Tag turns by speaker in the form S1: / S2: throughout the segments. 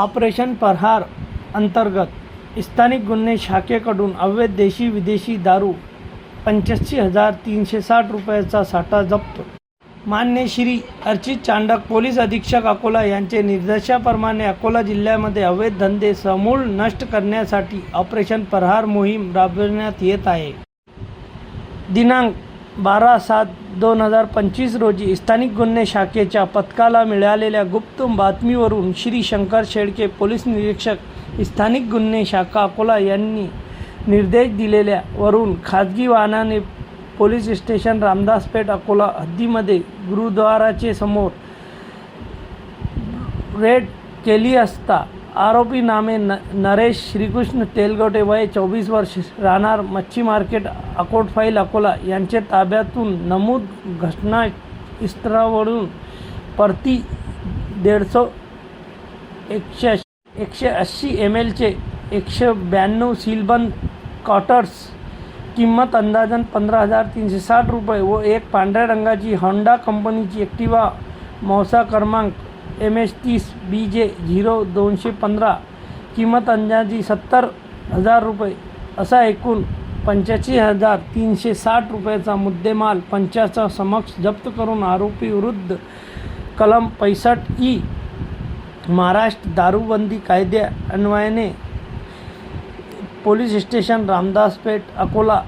S1: Operation प्रहार अंतर्गत स्थानिक गुन्हे शाखेकडून अवैध देशी विदेशी दारू पंच्याऐंशी हजार तीनशे साठ रुपयाचा साठा जप्त. मान्य श्री अर्चित चांडक पोलीस अधीक्षक अकोला यांचे निर्देशाप्रमाणे अकोला जिल्ह्यामध्ये अवैध धंदे समूळ नष्ट करण्यासाठी ऑपरेशन प्रहार मोहीम राबविण्यात येत आहे. दिनांक बारा सात दोन हजार पंचवीस रोजी स्थानिक गुन्हे शाखेच्या पथकाला मिळालेल्या गुप्त बातमीवरून श्री शंकर शेळके पोलीस निरीक्षक स्थानिक गुन्हे शाखा अकोला यांनी निर्देश दिलेल्या वरून खाजगी वाहनाने पोलीस स्टेशन रामदासपेठ अकोला हद्दीमध्ये गुरुद्वाराचे समोर रेड केली असता आरोपी नामे न नरेश श्रीकृष्ण तेलगोटे वय चोवीस वर्ष राहणार मच्छी मार्केट अकोट फाईल अकोला यांच्या ताब्यातून नमूद घटना इस्त्रावरून प्रति दीडशे एकशे एकशे ऐंशी एम एलचे एकशे ब्याण्णव सीलबंद कॉटर्स किंमत अंदाजन पंधरा हजार तीनशे साठ रुपये व एक पांढऱ्या रंगाची होंडा कंपनीची ॲक्टिवा मौसा क्रमांक एम एच तीस बी जे झिरो दोनशे पंधरा किंमत अंदाजी सत्तर हजार रुपये असा एकूण पंच्याऐंशी हजार तीनशे साठ रुपयाचा मुद्देमाल पंचाच्या समक्ष जप्त करून आरोपी विरुद्ध कलम पैसष्ट ई महाराष्ट्र दारूबंदी कायद्या अन्वयाने पोलीस स्टेशन रामदासपेठ अकोला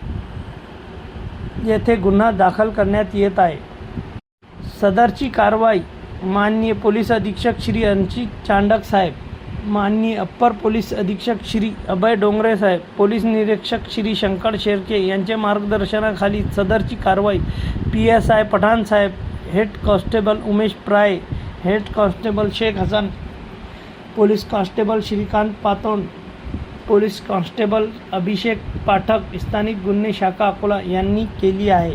S1: येथे गुन्हा दाखल करण्यात येत आहे. सदरची कारवाई माननीय पोलीस अधीक्षक श्री अंशिक चांडक साहेब माननीय अप्पर पोलीस अधीक्षक श्री अभय डोंगरे साहेब पोलीस निरीक्षक श्री शंकर शेरके यांच्या मार्गदर्शनाखाली सदरची कारवाई पी एस आय पठाण साहेब हेड कॉन्स्टेबल उमेश प्राय head constable Shaikh Hasan police constable Shrikant Patond police constable Abhishek Pathak स्थानिक गुन्हे शाखा अकोला यांनी केली आहे.